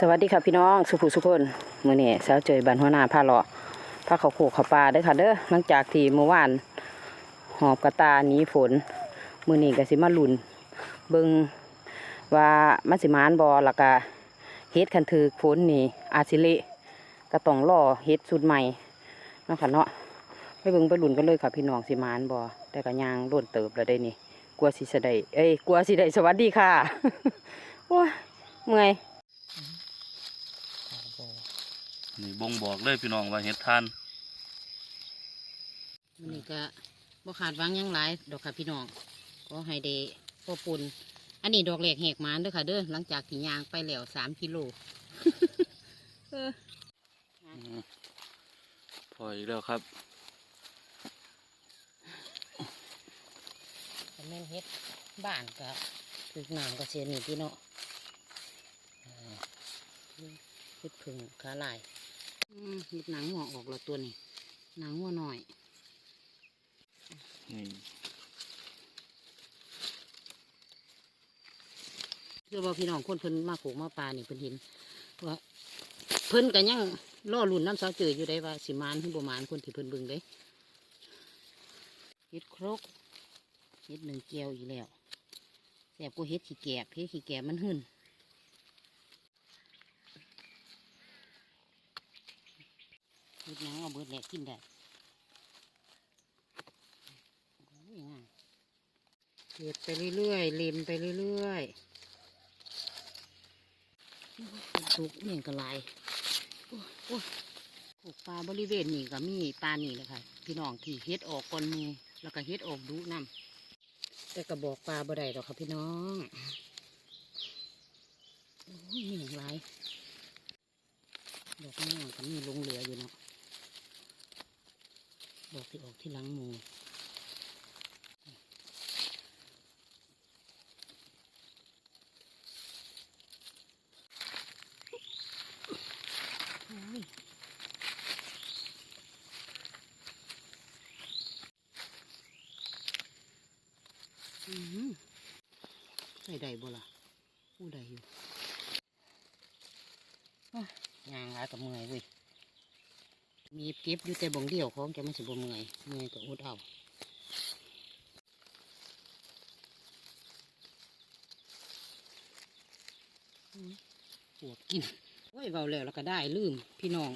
สวัสดีค่ะพี่น้องสุภูสุคนมือนี้สาวเจยบันหัวหน้าพาเลาะพาเขาโขกเขาปลาเด้ค่ะเด้อหลังจากที่เมื่อวาน หอบกระตาหนีฝน มือนี้ก็สิมาลุนเบิงว่ามัสิมานบ่แล้วก็เฮ็ดคันถือฝนนี่อาจสิเละก็ต้องรอเฮ็ดสุดใหม่นาะค่ะเนาะไปเบิงไปลุนกันเลยค่ะพี่น้องสิมานบ่แต่ก็ย่างโดนเติบแล้วได้นี่กลัวสิสได้เอ้ยกลัวสิได้สวัสดีค่ะโอ้ยเมื่อย นี่บ่งบอกเลยพี่น้องว่าเห็ดทานมันนี่ก็บ่ขาดหวังหยังหลายดอกค่ะพี่น้องก็ให้ได้พอปุ่นอันนี้ดอกแหลกแหกหมานเด้อค่ะเด้อหลังจากที่ยางไปแล้วสามกิโลเออพออีกแล้วครับแต่แม่นเฮ็ดบ้านก็ถึกน้ำก็เสียนี่พี่เนาะอ่าเฮ็ดผึ่งขาลายอื มเฮ็ดหนังหัวออกแล้วตัวนี้ หนังหัวหน่อย นี่คือว่าพี่น้องคนเพิ่นมาโขกมาปลานี่เพิ่นเห็นว่าเพิ่นก็ยังล่อลุ่นน้ำสาวเจออยู่ได้ว่าสิมานหรือบ่มานคนที่เพิ่นเบิ่งเด้เฮ็ดครกเฮ็ดหนึ่งเกียวอีกแล้วแซ่บกว่าเฮ็ดขี้แกบเฮ็ดขี้แกบมันหึ่น เฮ็ดหยังเอาเบิดแหลกกินได้โอ้ยง่ายเฮ็ดไปเรื่อยๆเล็มไปเรื่อยๆสุกเนี่ยก็หลายโอ้ยโอ้ยปลูกปลาบริเวณนี้ก็มีปลานี่แหละค่ะ พี่น้องที่เฮ็ดออกก่อนมูแล้วก็เฮ็ดออกดุน้ำแต่กระบอกปลาบ่ได้ดอกค่ะพี่น้องโอ้ยมีอย่างไรดอกข้างล่างก็มีลงเหลืออยู่เนาะ ดอกที่ออกที่หลังหมูโอ้ยอือหือใส่ได้บ่ล่ะอู้ได้อยู่อะย่างหลายกับเมื่อยเว้ย มีเก็บอยู่แต่บ่งเดียวของจะมันสิบ่เมื่อยเมื่อยก็อดเอาปวดกินโอ้ยเบาแล้วแล้วก็ได้ลืมพี่น้อง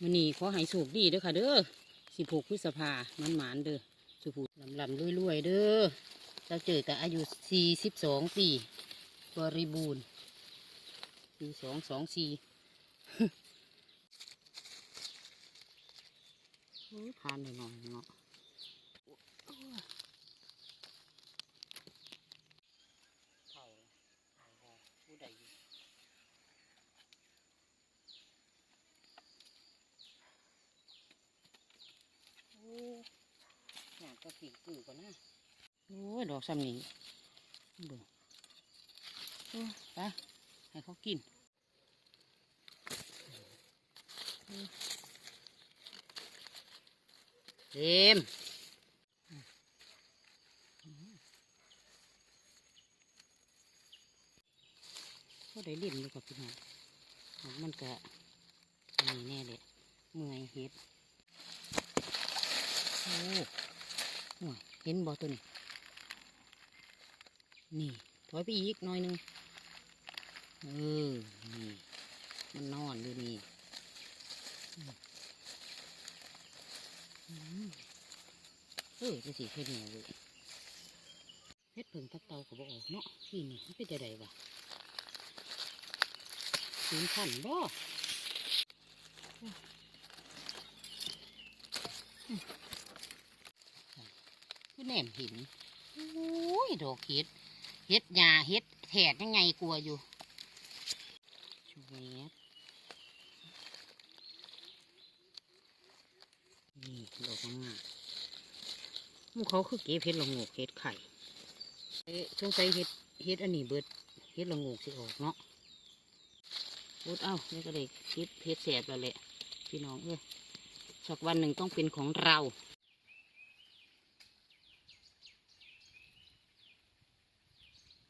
มันนี่ขอให้สุกดีเด้อค่ะ เด้อสิผูกพฤษภามันหมานเด้อสุผูลำลำรวยๆเด้อเราเจอกับอายุสี่สิบสองปีบริบูรณ์ปีสองสองสี่ โอ้ย ทานหน่อยๆเนาะเข่าเข่าผู้ใดอยู่โอ้อยากจะปีกกือก่อนนะโอ้ยดอกซ้ำนี้เบิ่งโอ้ยไปให้เขากิน เต็มก็ได้เล่นอยู่กับพี่น้องมันก็นี่แน่เลยเมื่อยเห็ดโอ้โหเห็นบ่ตัวนี้ นี่ ถอยไปอีกหน่อยหนึง เออ นี่ มันนอนอยู่นี่ เฮ้ยจะสีแค่นี้เลยเฮ็ดเพิ่งตักเตาก็บออกเนาะนี่นี่มันเป็นจะไดวะสูงขันบ่คือแหนมหินโอ้ยดอกเฮ็ดเฮ็ดหญ้าเฮ็ดแถดยังไงกลัวอยู่ชูเวดนี่ดอกงามห มูเขาคือเก็บเห็ดละงกเห็ดไข่เอ๊ะสงสัยเห็ดเห็ดอันนี้เบิดเห็ดละงกสิออกเนาะพูดเอ้านี่ก็เลยเก็บเห็ดแสบแล้วแหละพี่น้องเอ้ยสักวันหนึ่งต้องเป็นของเรา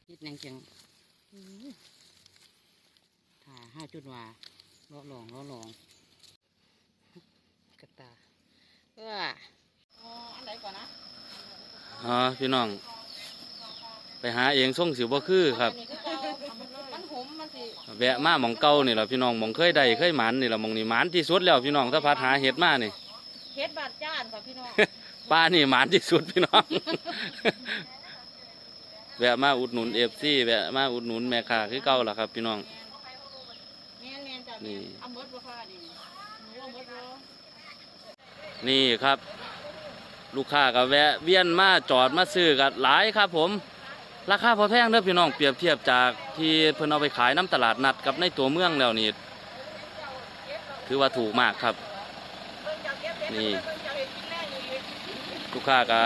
เห็ดนางจังถ่าห้าจุดว่าล้อลองล้อลองกระตาเอออ๋ออันไหนก่อนนะ อ๋อพี่น้อง ไปหาเองส่งสิบ่คือครับอันนี้คือเก่ามันหุมมันสิแวะมาหมองเก่านี่แหละพี่น้องหมองเคยได้เคยหมันนี่แหละหมองนี่หมันที่สุดแล้วพี่น้องถ้าพัดหาเห็ดมานี่ เฮ็ดบาดจ้านค่ะพี่น้องป้านี่หมันที่สุดพี่น้อง แวะมาอุดหนุนเอฟซีแวะมาอุดหนุนแม่ค้าคือเก่าล่ะครับ พี่น้อง แม่นแม่นจ้ะนี่ เอาหมดบ่ค่ะนี่หนูเอาหมดบ่นี่ครับ ลูกค้าก็แวะเวียนมาจอดมาซื้อกันหลายครับผม ราคาพอแพงเด้อพี่น้องเปรียบเทียบจากที่เพิ่นเอาไปขายน้ำตลาดนัดกับในตัวเมืองแล้วนี่ถือว่าถูกมากครับ นี่ลูกค้าก็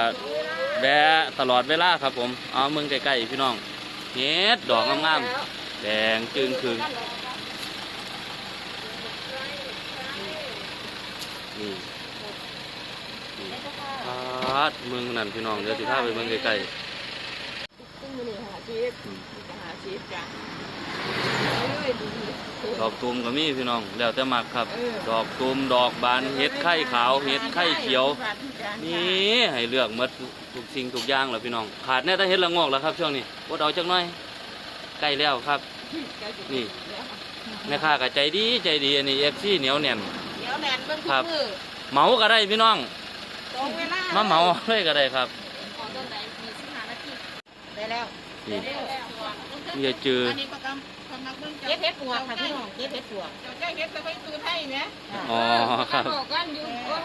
แวะตลอดเวลาครับผม เอาเมืองใกล้ๆพี่น้องเฮ็ดดอกงามๆแดงจึงคืงนี่นี่ ดเมืองนั่นพี่น้องเดี๋ยวสิพาไปเมืองใกล้ซึ่งมื้อนี้หาชีพๆอืมหาชีพจ้ะเอ้ยดีดอกตูมก็มีพี่น้อง แล้วแต่มักครับเออดอกตูมดอกบานเฮ็ดไข่ขาวเฮ็ดไข่เขียว นี่ให้เลือกหมดทุกสิ่งทุกอย่างแล้วพี่น้อง ขาดแน่แต่เฮ็ดละงอกแล้วครับ ช่วงนี้อดเอาจักหน่อยใกล้แล้วครับ นี่แม่ค้าก็ใจดีใจดีอันนี้ FC เหนียวแน่นเดี๋ยวแน่นเบิ่งครัทุบกมือเหมาก็ได้พี่น้อง ตรงเวลามาเหมาเลยก็ได้ครับขอต้นไหนมีสิบห้านาทีได้แล้วนี่ได้แล้วมีแต่จืออันนี้ประกำกำลังเบิ่งเฮ็ดเฮ็ดปวกค่ะพี่น้องเฮ็ดเฮ็ดปวกเจ้าใจเฮ็ดแต่ไปตูไทยไหมอ๋อครับบอกกันอยู่ว่า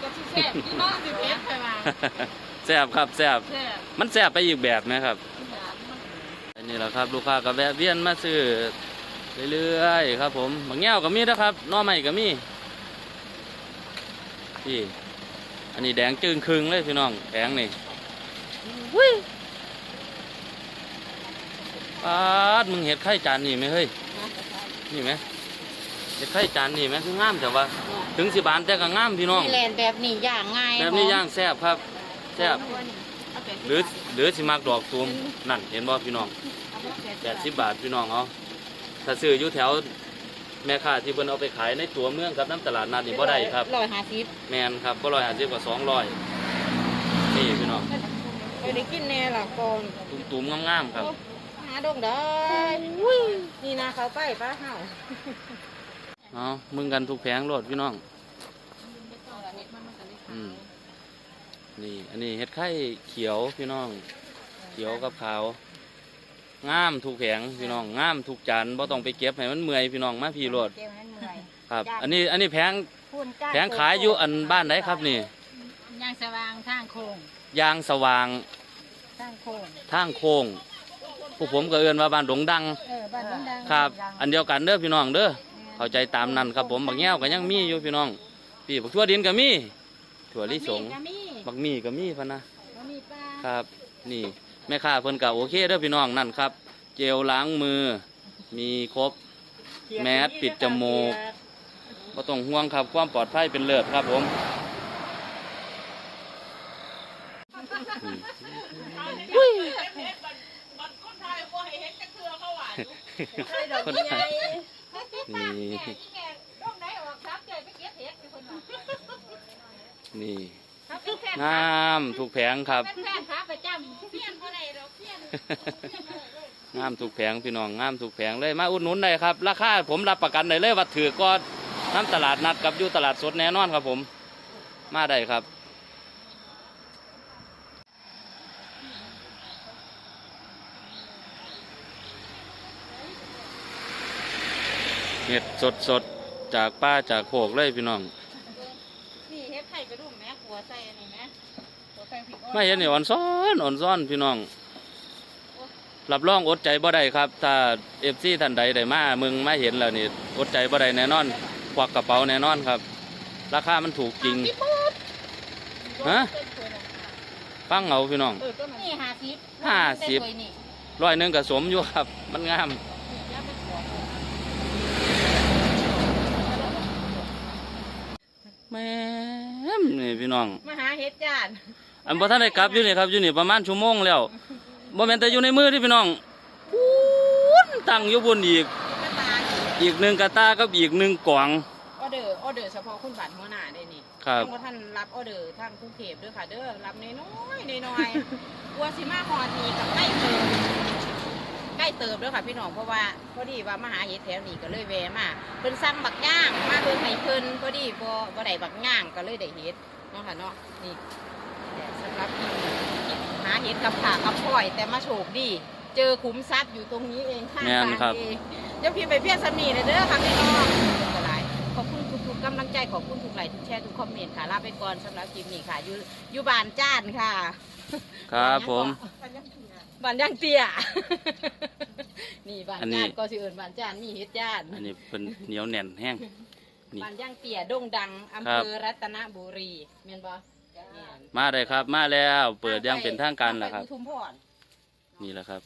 ก็สิแซ่บพี่น้องสิเฮ็ดไปว่าแซ่บครับแซ่บแซ่บมันแซ่บไปอีกแบบไหมครับ อันนี้แหละครับลูกค้าก็แวะเวียนมาซื้อเรื่อยๆครับ ผมบางแง่วก็มีนะครับหน้อใหม่ก็มีพี่ อันนี้แดงจึงครึ่งเลยพี่น้องแดงนี่ปาดมึงเห็ดไข่จานนี่ไหมเฮ้ยนี่ไหมเห็ดไข่จานนี่ไหมคืองามแต่ว่า ถึงสิบานแต่ก็งามพี่น้องนี่แลนแบบนี้ย่างง่ายแบบนี้ย่างแซ่บครับแซ่บหรือหรือสิมักดอกตูมนั่นเห็นบ่พี่น้องแปดสิบบาทพี่น้องเอาถ้าซื้ออยู่แถว แม่ค้าที่เพิ่นเอาไปขายในตัวเมืองครับน้ำตลาดนัดนี่บ่ได้ครับร้อยห้าสิบแมนครับก็ร้อยห้าสิบกว่าสองร้อยนี่พี่น้องเคยได้กินแน่ล่ะก่อนตุ้มๆงามๆครับ หาดงได้นี่นะเขาไปป้าเฮาเอามึงกันทุกแผงโลดพี่น้องอืมนี่ อันนี้เห็ดไข่เขียวพี่น้อง เขียวกับขาว งามทุกแผงพี่น้องงามทุกจานบ่ต้องไปเก็บให้มันเมื่อยพี่น้องมาพี่โลดเจ้าให้เมื่อยครับ อันนี้อันนี้แผงพูนจ้าแผงขายอยู่อันบ้านไหนครับนี่ย่างสว่างทางโค้งยางสว่างทางโค้งทางโค้งพวกผมก็เอื้อนว่าบ้านดงดังเออบ้านน้องดังครับ อันเดียวกันเด้อพี่น้องเด้อเข้าใจตามนั้นครับผมบักแง้วก็ยังมีอยู่พี่น้องพี่บักทั่วดินก็มีถั่วลิสงก็มีบักมีก็มีพะนะ ก็มีปลา ครับ นี่ แม่ค้าเพิ่นก็โอเคเด้อพี่น้องนั่นครับ เจลล้างมือ มีครบ แมสปิดจมูกก็ต้องห่วงครับความปลอดภัยเป็นเลิศครับผมอืมคนไทยนี่ต้องได้ออกครับเจ้ไปเก็บเห็ดเป็น คนว่านี่ครับเป็นแฟนงามถูกแผงครับ เป็นแฟนขาประจำเพี้ยนบ่ได้ดอกเพี้ยนงามถูกแผงพี่น้องงามถูกแผงเลยมาอุดหนุนได้ครับ ราคาผมรับประกันได้เลยว่าถือก็น้ำตลาดนัดกับอยู่ตลาดสดแน่นอนครับผม มาได้ครับเห็ดสดสดๆจากป้าจากโขกเลยพี่น้อง นี่เฮ็ดไข่กระดุมแม่ขัวใส่อันนี้แม่ขัวใส่พริกอ่อน ไม่เห็นนี่อ่อนซ้อนอ่อนซ้อนพี่น้องรับรองอดใจบ่ได้ครับ ถ้าเอฟซีท่านใดได้มามึงมาเห็นแล้วนี่อดใจบ่ได้แน่นอนควักกระเป๋าแน่นอนครับ ราคามันถูกจริงฮะฟังเอาพี่น้องเออต้นนี่ห้าสิบห้าสิบได้ถ้วยนี่ร้อยหนึ่งก็สมอยู่ครับ มันงามแล้วไปขัวแม่มนี่พี่น้องมาหาเฮ็ดจาน อันพอท่านได้กลับอยู่นี่ครับอยู่นี่ประมาณชั่วโมงแล้วบ่แม่นแต่อยู่ในมือที่พี่น้องพูนตั้งอยู่บนอีกกระตาอีก อีกหนึ่งกระตากับอีกหนึ่งกล่อง ออเดอร์ออเดอร์เฉพาะคุณบัตรหัวหน้าได้นี่ครับทางท่านรับออเดอร์ทางกรุงเทพด้วยค่ะ เด้อรับน้อยๆน้อยๆกลัวสิมาฮอดนี่กับใกล้เติมใกล้เติมเด้อค่ะพี่น้องเพราะว่าพอดีว่ามาหาเห็ดแถวนี้ก็เลยแวะมาเพิ่นสั่งบักย่างมาเบิ่งให้เพิ่นพอดีบ่บ่ได้บักย่างก็เลยได้เห็ดเนาะค่ะเนาะนี่แต่ สำหรับที่หาเห็ดกับขากับพลอย แต่มาโชคดี เจอขุมทรัพย์อยู่ตรงนี้เองข้างแม่นทางครับเองเดี๋ยวพี่ไปเพียงสมีเลยเด้อค่ะพี่น้องก็หลายขอบคุณทุกๆกำลังใจขอบคุณทุกไลค์ทุกแชร์ทุกคอมเมนต์ค่ะลาไปก่อนสำหรับคลิปนี้ค่ะอยู่อยู่บ้านจ้านค่ะ ครับผม บ้านย่างเตี้ย นี่บ้านอันนี้จ้านก็สิเอิญบ้านจ้านมีเฮ็ดจ้านอันนี้เป็นเหนียวแน่นแห้ง นี่ บ้านย่างเตี้ยโด่งดังอำครัเภบอรัตนบุรีแม่นบ่แม่นมาเลยครับ มาแล้ว เปิดอยังเป็นทางการแล้วครับไปอุทุมพรนี่แหละครับ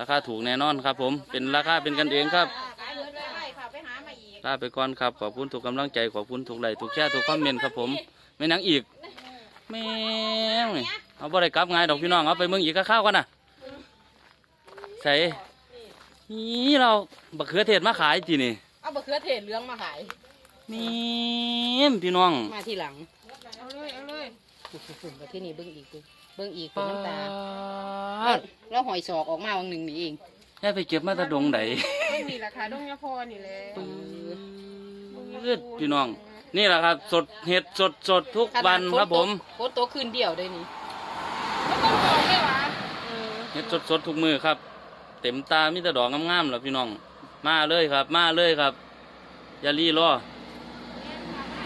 ราคาถูกแน่นอนครับ ผม เป็นราคาเป็นกันเองครับ ขายเงินไว้ค่ะไปหามาอีก ลาไปก่อนครับ ขอบคุณทุกกำลังใจ ขอบคุณทุกไลค์ทุกแชร์ทุกคอมเมนต์ครับผมไม่นังอีกแม่งนี่เอาบ่ได้กลับไงายดอกพี่น้องเอาไปเมืองอีกข้าวๆกันนะใส่นี่เราบักเขือเทศมาขายจีนี่เอาบะเขือเทศเหลืองมาขายนี่พี่น้อง มาทีหลัง เอาเลย เอาเลย ฝุ่นมาที่นี่เบิ้งอีกดูเบิ้งอีกเป็นน้ำตาปาดแล้วหอยศอกออกมาวันหนึ่งนี่เองแค่ไปเก็บมาแตะดงไดไม่มีราคาดงยาพอนี่แหละปืดพี่น้อง นี่แหละครับ สดเห็ดสดสดทุกวันครับผมโคตรโตคืนเดียวเลยนี่ไม่ต้องบอกเลยวะเห็ดสดสดทุกมือครับ เต็มตามีแต่ดอกงามๆแล้วพี่น้อง มาเลยครับ มาเลยครับ อย่ารีรอ